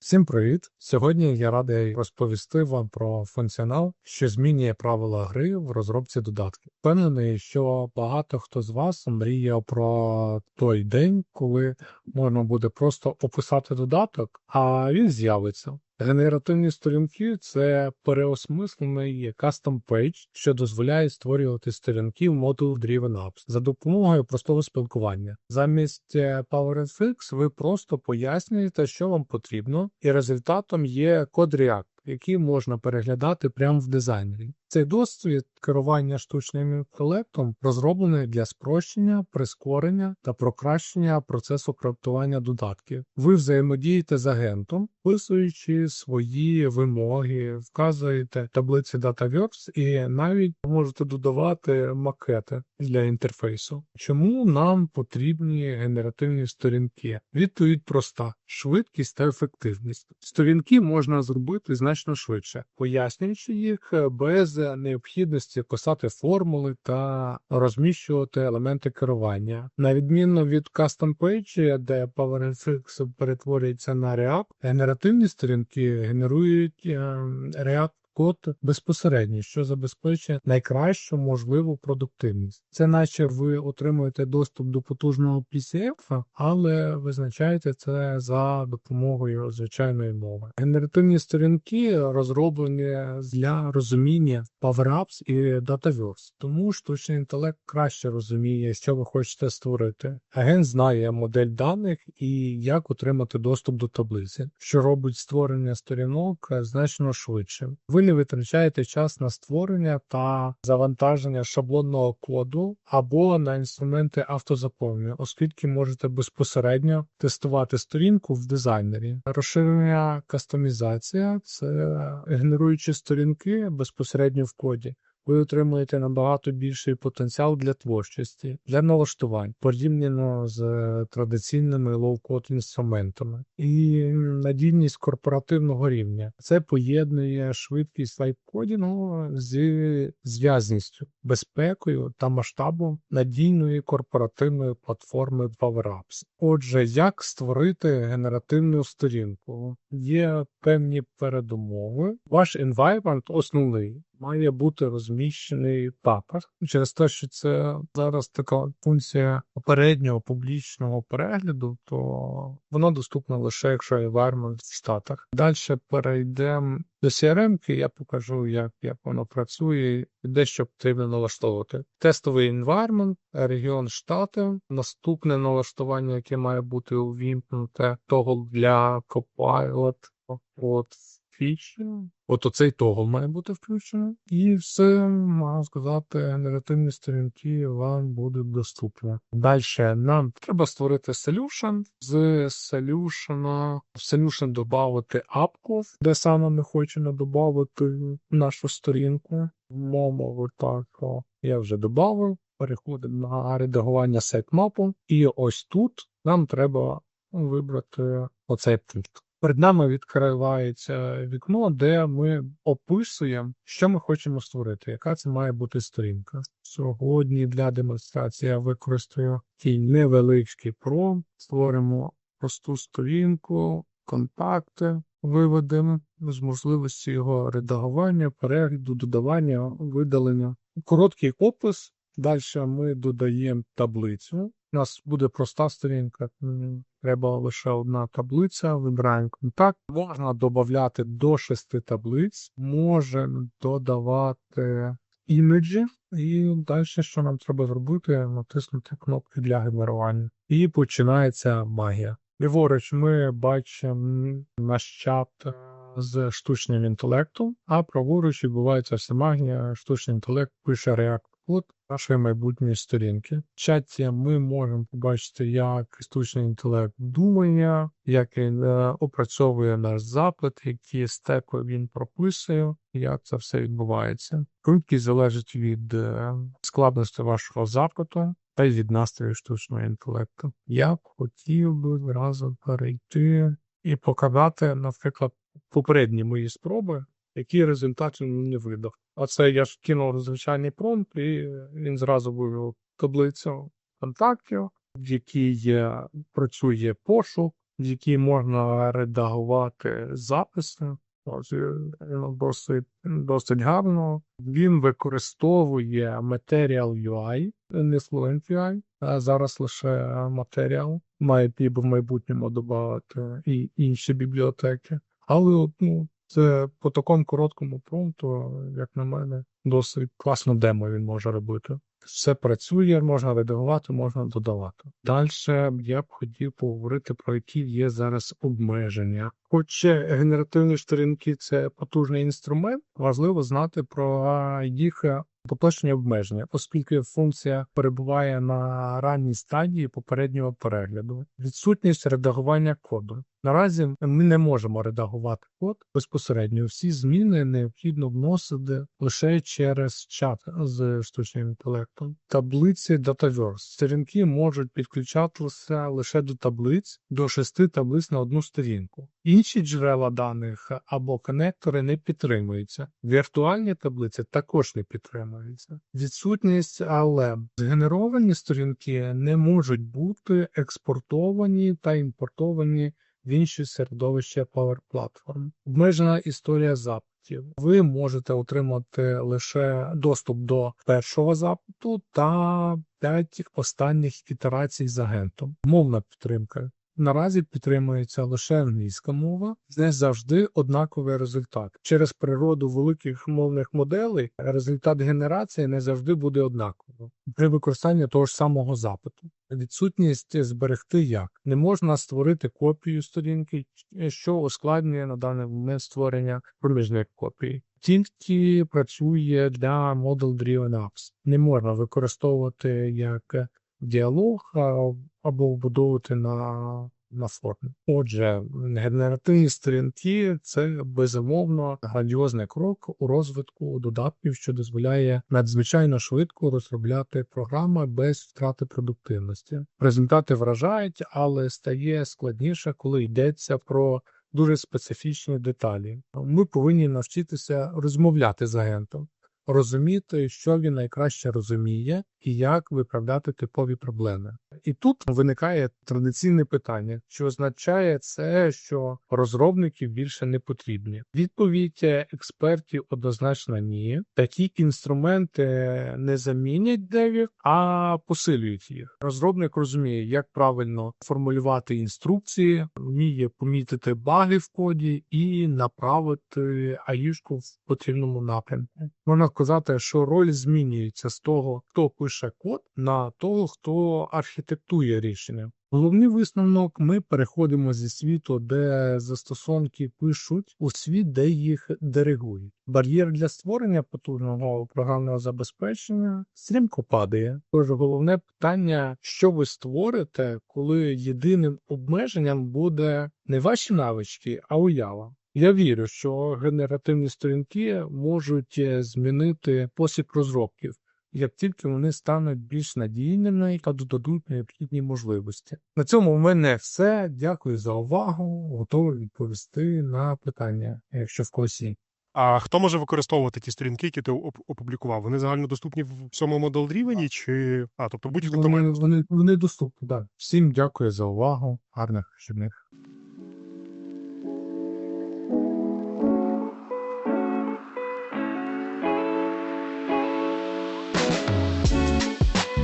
Всім привіт! Сьогодні я радий розповісти вам про функціонал, що змінює правила гри в розробці додатків. Впевнений, що багато хто з вас мріяв про той день, коли можна буде просто описати додаток, а він з'явиться. Генеративні сторінки це переосмислений page, що дозволяє створювати сторінки в модул Driven Apps за допомогою простого спілкування. Замість е, PowerFX ви просто пояснюєте, що вам потрібно, і результатом є код React, який можна переглядати прямо в дизайнері. Цей досвід керування штучним інтелектом розроблений для спрощення, прискорення та покращення процесу проектування додатків. Ви взаємодієте з агентом, вписуючи свої вимоги, вказуєте таблиці Dataverse і навіть можете додавати макети для інтерфейсу. Чому нам потрібні генеративні сторінки? Відповідь проста: швидкість та ефективність. Сторінки можна зробити значно швидше, пояснюючи їх без необхідності писати формули та розміщувати елементи керування. На відміну від Custom Page, де PowerFX перетворюється на React, генеративні сторінки генерують е, React код безпосередньо, що забезпечує найкращу можливу продуктивність. Це наче ви отримуєте доступ до потужного PCF, але визначаєте це за допомогою звичайної мови. Генеративні сторінки розроблені для розуміння PowerApps і Dataverse, тому штучний інтелект краще розуміє, що ви хочете створити. Агент знає модель даних і як отримати доступ до таблиці, що робить створення сторінок значно швидшим. Ви не витрачаєте час на створення та завантаження шаблонного коду або на інструменти автозаповнення, оскільки можете безпосередньо тестувати сторінку в дизайнері. Розширення кастомізація це генеруючі сторінки безпосередньо в коді ви отримуєте набагато більший потенціал для творчості, для налаштувань, порівняно з традиційними лоу-код інструментами і надійність корпоративного рівня. Це поєднує швидкість лайткодінгу з зв'язністю, безпекою та масштабом надійної корпоративної платформи PowerApps. Отже, як створити генеративну сторінку? Є певні передумови. Ваш environment основний має бути розміщений папер через те, що це зараз така функція попереднього публічного перегляду, то воно доступно лише якщо environment в Штатах. Далі перейдемо до CRM, я покажу, як як воно працює і дещо потрібно налаштовувати. Тестовий environment, регіон штати, наступне налаштування, яке має бути увімкнуте, того для Copilot, от фічі. От оцей того має бути включено. І все, можна сказати, генеративні сторінки вам будуть доступні. Далі нам треба створити solution. З solution в solution додати апку, де саме ми хочемо додати нашу сторінку. Мову так, я вже додав. Переходимо на редагування сетмапу. І ось тут нам треба вибрати оцей пункт. Перед нами відкривається вікно, де ми описуємо, що ми хочемо створити, яка це має бути сторінка. Сьогодні для демонстрації я використаю такий невеличкий пром, створимо просту сторінку, контакти, виведемо з можливості його редагування, перегляду, додавання, видалення. Короткий опис. Далі ми додаємо таблицю. У нас буде проста сторінка, треба лише одна таблиця, вибираємо контакт. Можна додати до шести таблиць, можемо додавати імеджі, і далі, що нам треба зробити, натиснути кнопки для генерування. І починається магія. Ліворуч, ми бачимо наш чат е, з штучним інтелектом, а праворуч відбувається вся магія, штучний інтелект пише React код нашої майбутньої сторінки. В чаті ми можемо побачити, як штучний інтелект думає, як він е, опрацьовує наш запит, які степи він прописує, як це все відбувається. Швидкість залежить від е, складності вашого запиту. Та й від настрою штучного інтелекту. Я б хотів би разом перейти і показати, наприклад, попередні мої спроби, які результати не видав. Оце я ж кинув звичайний промпт, і він зразу вивів таблицю контактів, в якій працює пошук, в якій можна редагувати записи. Е, ну, досить, досить гарно. Він використовує Material UI, не Fluent UI, а зараз лише Material. Має в майбутньому додати і інші бібліотеки. Але ну, це по такому короткому промпту, як на мене, досить класно демо він може робити. Все працює, можна редагувати, можна додавати. Далі я б хотів поговорити про які є зараз обмеження. Хоч генеративні сторінки це потужний інструмент, важливо знати про їх поточні обмеження, оскільки функція перебуває на ранній стадії попереднього перегляду. Відсутність редагування коду. Наразі ми не можемо редагувати код безпосередньо. Всі зміни необхідно вносити лише через чат з штучним інтелектом. Таблиці Dataverse. Сторінки можуть підключатися лише до таблиць, до шести таблиць на одну сторінку. Інші джерела даних або конектори не підтримуються. Віртуальні таблиці також не підтримуються. Відсутність але згенеровані сторінки не можуть бути експортовані та імпортовані в інші середовища Power Platform. Обмежена історія запитів. Ви можете отримати лише доступ до першого запиту та 5 останніх ітерацій з агентом. Мовна підтримка. Наразі підтримується лише англійська мова, не завжди однаковий результат. Через природу великих мовних моделей результат генерації не завжди буде однаковим при використанні того ж самого запиту. Відсутність зберегти як не можна створити копію сторінки, що ускладнює на даний момент створення проміжних копій. Тільки працює для Model Driven Apps. Не можна використовувати як діалог або вбудовувати на на формі. Отже, генеративні сторінки це безумовно грандіозний крок у розвитку додатків, що дозволяє надзвичайно швидко розробляти програми без втрати продуктивності. Результати вражають, але стає складніше, коли йдеться про дуже специфічні деталі. Ми повинні навчитися розмовляти з агентом розуміти, що він найкраще розуміє і як виправляти типові проблеми. І тут виникає традиційне питання, чи означає це, що розробників більше не потрібні. Відповідь експертів однозначно ні. Такі інструменти не замінять девів, а посилюють їх. Розробник розуміє, як правильно формулювати інструкції, вміє помітити баги в коді і направити аїшку в потрібному напрямку. Можна сказати, що роль змінюється з того, хто пише код, на того, хто архітектує рішення. Головний висновок: ми переходимо зі світу, де застосунки пишуть, у світ, де їх диригують. Бар'єр для створення потужного програмного забезпечення стрімко падає. Тож головне питання, що ви створите, коли єдиним обмеженням буде не ваші навички, а уява. Я вірю, що генеративні сторінки можуть е, змінити спосіб розробків, як тільки вони стануть більш надійними та додадуть необхідні можливості. На цьому в мене все. Дякую за увагу. Готовий відповісти на питання, якщо в когось є. А хто може використовувати ті сторінки, які ти оп- опублікував? Вони загальнодоступні в всьому модел рівні, чи а тобто будь-хто Вони, вони, вони доступні. Да. Всім дякую за увагу. Гарних вихідних.